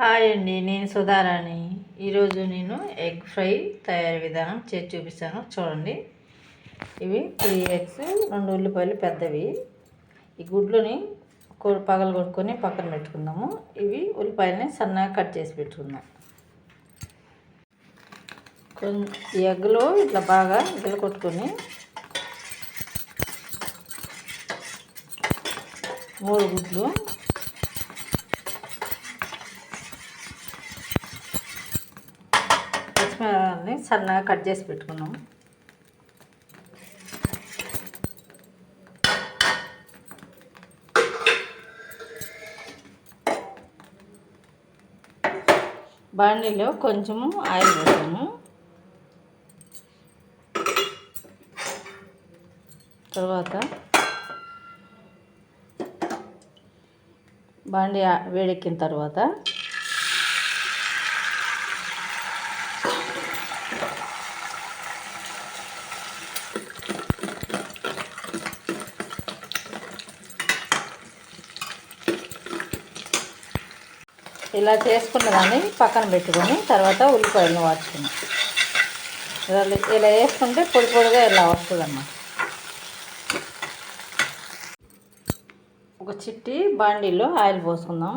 Hi అండి నేను సుధారాణి. ఈరోజు నేను ఎగ్ ఫ్రై తయారీ విధానం చేసి చూపిస్తాను. చూడండి. ఇవి త్రీ ఎగ్స్ రెండు ఉల్లిపాయలు పెద్దవి. ఈ గుడ్లని పగలు కొట్టుకొని పక్కన పెట్టుకుందాము. ఇవి ఉల్లిపాయలని సన్నగా కట్ చేసి పెట్టుకుందాం. కొంచెం ఈ ఎగ్లో ఇట్లా బాగా ఇట్లా కొట్టుకొని మూడు గుడ్లు పచ్చిమిరపకాయలని సన్నగా కట్ చేసి పెట్టుకున్నాం. బాండీలో కొంచెము ఆయిల్ వేసాము. తర్వాత బాండి వేడెక్కిన తర్వాత ఇలా చేసుకున్న దాన్ని పక్కన పెట్టుకొని తర్వాత ఉల్లిపాయలను వాడుకున్నాం ఇలా వేసుకుంటే పొడి పొడిగా ఇలా వస్తుందన్నమాట. ఒక చిట్టి బాండీలో ఆయిల్ పోసుకుందాం.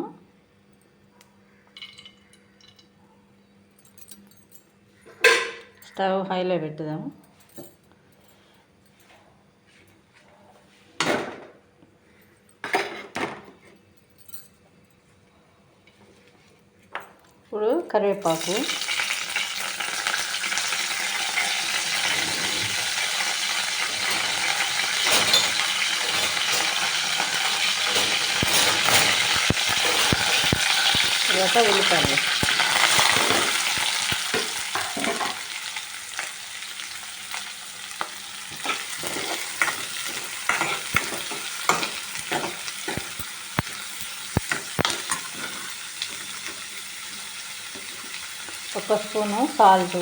స్టవ్ హైలో పెట్టుదాము ఇప్పుడు కరివేపాకు తర్వాత ఉల్లిపాయలు ఒక స్పూను సాల్ట్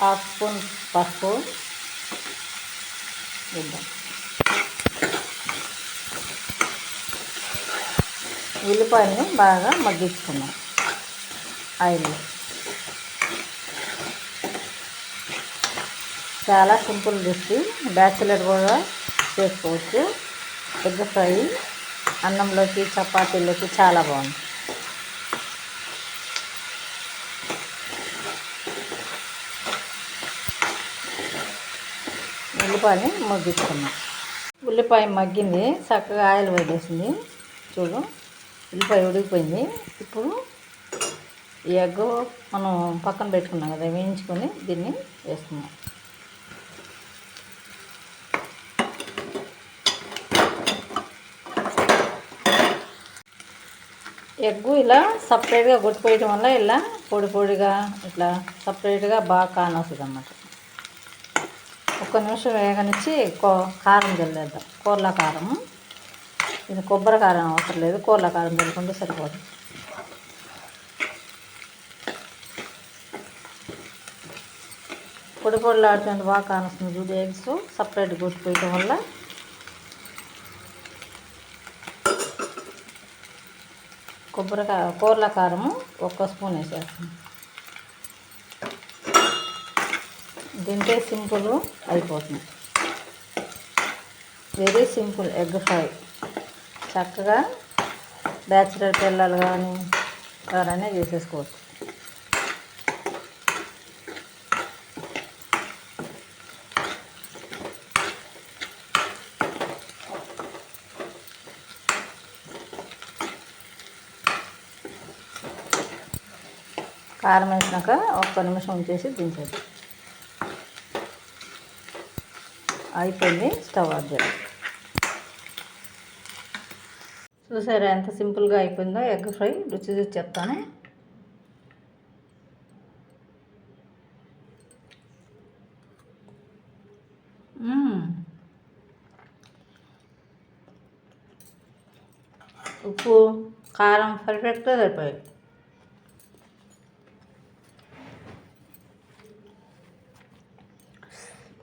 హాఫ్ స్పూన్ పసుపు. వేద్దాం ఉల్లిపాయలని బాగా మగ్గించుకున్నాం ఆయిల్ చాలా సింపుల్ రెసిపీ. బ్యాచిలర్ కూడా చేసుకోవచ్చు. Egg fry. అన్నంలోకి చపాతీలోకి చాలా బాగుంది ఉల్లిపాయని మగ్గించుకున్నాం. ఉల్లిపాయ మగ్గింది చక్కగా ఆయిల్ వేసేసింది చూడు ఉల్లిపాయ ఉడికిపోయింది. ఇప్పుడు ఈ ఎగ్ మనం పక్కన పెట్టుకున్నాం కదా వేయించుకొని దీన్ని వేసుకున్నాం ఎగ్గు ఇలా సపరేట్గా కొట్టిపోయటం వల్ల ఇలా పొడి పొడిగా ఇట్లా సపరేట్గా బాగా కానొస్తుంది అన్నమాట ఒక్క నిమిషం వేగనిచ్చి కారం చల్లేద్దాం. కూరల కారం. ఇది కొబ్బరి కారం అవసరం లేదు. కూరల కారం చల్లుకుంటే సరిపోతుంది పొడి పొడిలాడుతుంది బాగా కానుస్తుంది చూడు ఎగ్స్. సపరేట్ కొట్టిపోయటం వల్ల. కొబ్బరికాయ కూరల కారము ఒక్క స్పూన్ వేసేస్తుంది తింటే సింపుల్ అయిపోతుంది. Very simple egg fry. చక్కగా బ్యాచిలర్ పిల్లలు కానీ ఎవరైనా చేసేసుకోవచ్చు. కారం వేసినాక ఒక్క నిమిషం ఉంచేసి దించేది అయిపోయింది స్టవ్ ఆఫ్ చేయాలి చూసారా ఎంత సింపుల్గా అయిపోయిందో ఎగ్ ఫ్రై రుచి చూసి చెప్తాను. ఉప్పు కారం పర్ఫెక్ట్గా సరిపోయాయి.